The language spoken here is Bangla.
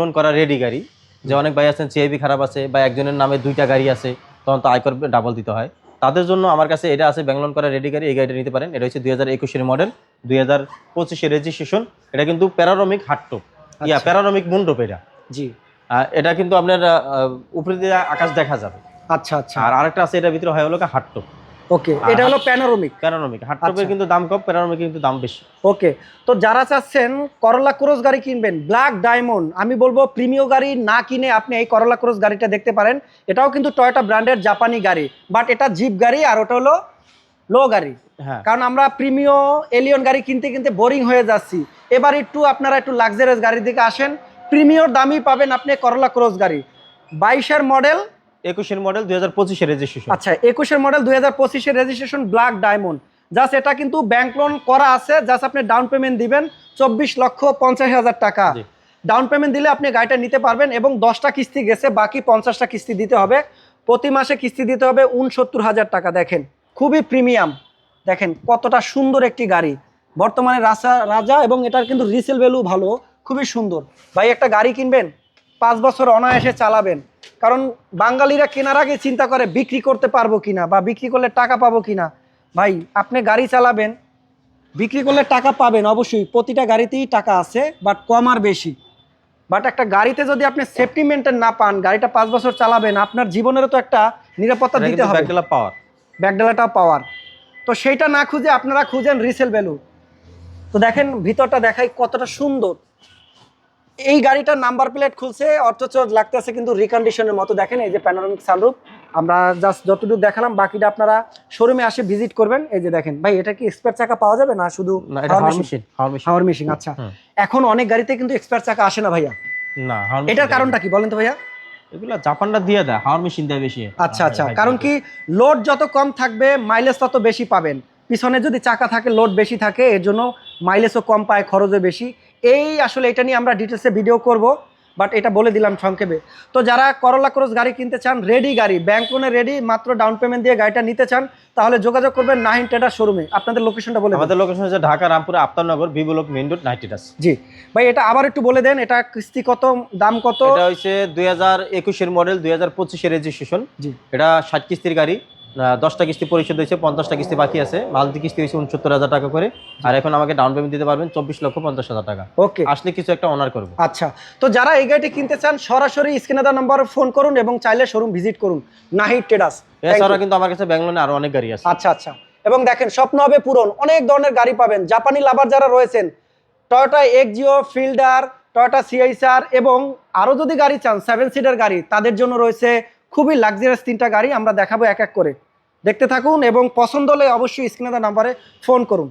লোন করা রেডি গাড়ি। যে অনেক ভাই আছেন সিআইবি খারাপ আছে বা একজনের নামে দুইটা গাড়ি আছে তখন তো আয়কর ডাবল দিতে হয়। তাদের জন্য আমার কাছে এটা আছে ব্যাংলোন করা রেডি গাড়ি এই গাড়িটা নিতে পারেন। এটা হচ্ছে দুই হাজার একুশের মডেল দুই হাজার পঁচিশের রেজিস্ট্রেশন এটা কিন্তু প্যারারমিক হাটটপ ইয়া আচ্ছা। প্যারারমিক মুন্ডপ এটা। জি। এটা কিন্তু আপনার উপরে দিয়ে আকাশ দেখা যাবে। আচ্ছা আচ্ছা। আর আরেকটা আছে এটার ভিতরে হয় হলো হাটটপ ওকে এটা হলো প্যানোরমিক প্যারারমিক হাটটপের আচ্ছা। কিন্তু দাম কম প্যারারমিক কিন্তু দাম বেশি। ওকে তো যারা চাচ্ছেন করলা ক্রোজ গাড়ি কিনবেন ব্ল্যাক ডায়মন্ড আমি বলব প্রিমিয় গাড়ি না কিনে আপনি এই করলা ক্রোজ গাড়িটা দেখতে পারেন। এটাও কিন্তু টয়োটা ব্র্যান্ডের জাপানি গাড়ি বাট এটা জিপ গাড়ি আর ওটা হলো লো গাড়ি। হ্যাঁ। কারণ আমরা প্রিমিয় এলিয়ন গাড়ি কিনতে কিনতে বোরিং হয়ে যাচ্ছি। এবার একটু আপনারা একটু লাক্সারিয়াস গাড়ির দিকে আসেন। প্রিমিয়র দামই পাবেন আপনি করলা ক্রোজ গাড়ি। বাইশের মডেল একুশের মডেল দুই হাজার পঁচিশের রেজিস্ট্রেশন আচ্ছা একুশের মডেল দুই হাজার পঁচিশের রেজিস্ট্রেশন ব্ল্যাক ডায়মন্ড জাস্ট এটা কিন্তু ব্যাংক লোন করা আছে জাস্ট আপনি ডাউন পেমেন্ট দিবেন চব্বিশ লক্ষ পঞ্চাশ হাজার টাকা। ডাউন পেমেন্ট দিলে আপনি গাড়িটা নিতে পারবেন এবং দশটা কিস্তি গেছে বাকি পঞ্চাশটা কিস্তি দিতে হবে। প্রতি মাসে কিস্তি দিতে হবে উনসত্তর হাজার টাকা দেখেন। খুবই প্রিমিয়াম দেখেন কতটা সুন্দর একটি গাড়ি। বর্তমানে রাজা রাজা এবং এটার কিন্তু রিসেল ভ্যালু ভালো খুবই সুন্দর। ভাই একটা গাড়ি কিনবেন? পাঁচ বছর অনায়াসে চালাবেন। কারণ বাঙালিরা কেনার আগে চিন্তা করে বিক্রি করতে পারব কিনা বা বিক্রি করলে টাকা পাবো কিনা। ভাই আপনি গাড়ি চালাবেন বিক্রি করলে টাকা পাবেন অবশ্যই। প্রতিটা গাড়িতেই টাকা আছে বাট কম আর বেশি। বাট একটা গাড়িতে যদি আপনি সেফটি মেনটেন না পান গাড়িটা পাঁচ বছর চালাবেন আপনার জীবনেরও তো একটা নিরাপত্তা দিতে হবে। ব্যাকডেলা পাওয়ার ব্যাকডালাটাও পাওয়ার তো সেইটা না খুঁজে আপনারা খুঁজেন রিসেল ভ্যালু তো দেখেন ভিতরটা দেখাই কতটা সুন্দর। এই গাড়িটার নাম্বার প্লেট খুলছে অথচ লাগতেছে কিন্তু রিকন্ডিশনের মতো। দেখেন এই যে প্যানোরামিক সানরুফ আমরা জাস্ট যতটুকু দেখালাম বাকিটা আপনারা শোরুমে আসে ভিজিট করবেন। এই যে দেখেন ভাই এটা কি এক্সপার্ট চাকা পাওয়া যাবে না শুধু মেশিন হাওয়ার মেশিন আচ্ছা। এখন অনেক গাড়িতে কিন্তু এক্সপার্ট চাকা আসে না ভাইয়া। না এটার কারণটা কি বলেন তো ভাইয়া? এগুলো জাপানটা দিয়ে দেয় হাওয়ার মেশিন দেয় বেশি। আচ্ছা আচ্ছা। কারণ কি লোড যত কম থাকবে মাইলেজ তত বেশি পাবেন। পিছনে যদি চাকা থাকে লোড বেশি থাকে এর জন্য মাইলেজও কম পায় খরচও বেশি। এই আসলে এটা নিয়ে আমরা ডিটেলসে ভিডিও করব বাট এটা বলে দিলাম সংক্ষেপে। তো যারা করলা ক্রস গাড়ি কিনতে চান রেডি গাড়ি ব্যাংক লোনে রেডি মাত্র ডাউন পেমেন্ট দিয়ে গাড়িটা নিতে চান তাহলে যোগাযোগ করবেন নাহিন টেডার শোরুমে আপনাদের লোকেশনটা বলে আমাদের লোকেশন হচ্ছে Dhaka রামপুরে Aftabnagar B block main road নাইটিটাস জি। ভাই এটা আবার একটু বলে দেন এটা কিস্তি কত দাম কত? এটা হচ্ছে দুই হাজার একুশের মডেল দুই হাজার পঁচিশের রেজিস্ট্রেশন জি। এটা ষাট কিস্তির গাড়ি। দশটা কিস্তি পরিশোধ হয়েছে পঞ্চাশটা কিস্তি বাকি আছে। মালতি কিস্তি হয়েছে উনসত্তর হাজার টাকা করে। আর এখন আমাকে ডাউন পেমেন্ট দিতে পারবেন চব্বিশ লক্ষ পঞ্চাশ হাজার টাকা। ওকে আসলে কিছু একটা অনার করব। আচ্ছা তো যারা এই গাড়িটি কিনতে চান সরাসরি স্ক্রিনে দেওয়া নম্বরে ফোন করুন এবং চাইলে শোরুম ভিজিট করুন। নাহিদ টেডাস এছাড়া কিন্তু আমার কাছে ব্যাঙ্গলোরে আরও অনেক গাড়ি আছে। আচ্ছা আচ্ছা। এবং দেখেন স্বপ্ন হবে পূরণ। অনেক ধরনের গাড়ি পাবেন। জাপানি লাভার যারা রয়েছেন টয়োটা এক্সিও ফিল্ডার টয়োটা সিআইসার এবং আরও যদি গাড়ি চান সেভেন সিটার গাড়ি তাদের জন্য রয়েছে খুবই লাক্সারিয়াস তিনটা গাড়ি আমরা দেখাবো এক এক করে। দেখতে থাকুন এবং পছন্দ হলে অবশ্যই স্ক্রিনে নাম্বারে ফোন করুন।